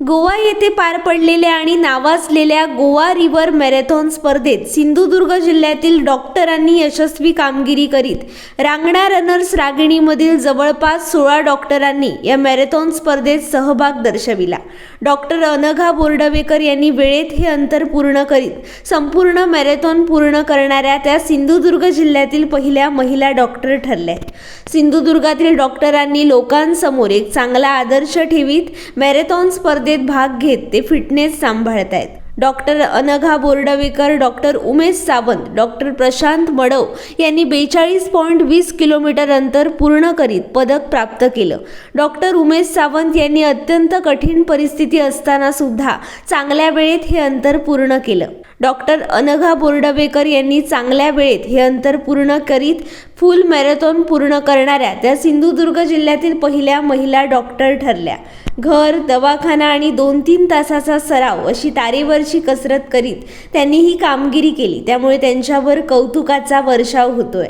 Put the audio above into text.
गोवा येथे पार पडलेल्या आणि नावाजलेल्या गोवा रिव्हर मॅरेथॉन स्पर्धेत सिंधुदुर्ग जिल्ह्यातील डॉक्टरांनी यशस्वी कामगिरी करीत रांगणा रनर्स रागिणीमधील जवळपास सोळा डॉक्टरांनी या मॅरेथॉन स्पर्धेत सहभाग दर्शविला. डॉक्टर अनघा बोर्डवेकर यांनी वेळेत हे अंतर पूर्ण करीत संपूर्ण मॅरेथॉन पूर्ण करणाऱ्या त्या सिंधुदुर्ग जिल्ह्यातील पहिल्या महिला डॉक्टर ठरल्या. आहेत सिंधुदुर्गातील डॉक्टरांनी लोकांसमोर एक चांगला आदर्श ठेवीत मॅरेथॉन स्पर्धेत भाग घेत ते फिटनेस सांभाळत आहेत. Doctor Anagha Bordvekar doctor Umesh Sawant doctor Prashant Madav यांनी बेचाळीस पॉईंट वीस किलोमीटर अंतर पूर्ण करीत पदक प्राप्त केलं. डॉक्टर उमेश सावंत यांनी अत्यंत कठीण परिस्थिती असताना सुद्धा चांगल्या वेळेत हे अंतर पूर्ण केलं. डॉक्टर अनघा बोर्डवेकर यांनी चांगल्या वेळेत हे अंतर पूर्ण करीत फुल मॅरेथॉन पूर्ण करणाऱ्या त्या सिंधुदुर्ग जिल्ह्यातील पहिल्या महिला डॉक्टर ठरल्या. घर दवाखाना आणि दोन तीन तासाचा सराव अशी तारेवरची कसरत करीत त्यांनी ही कामगिरी केली. त्यामुळे त्यांच्यावर कौतुकाचा वर्षाव होतोय.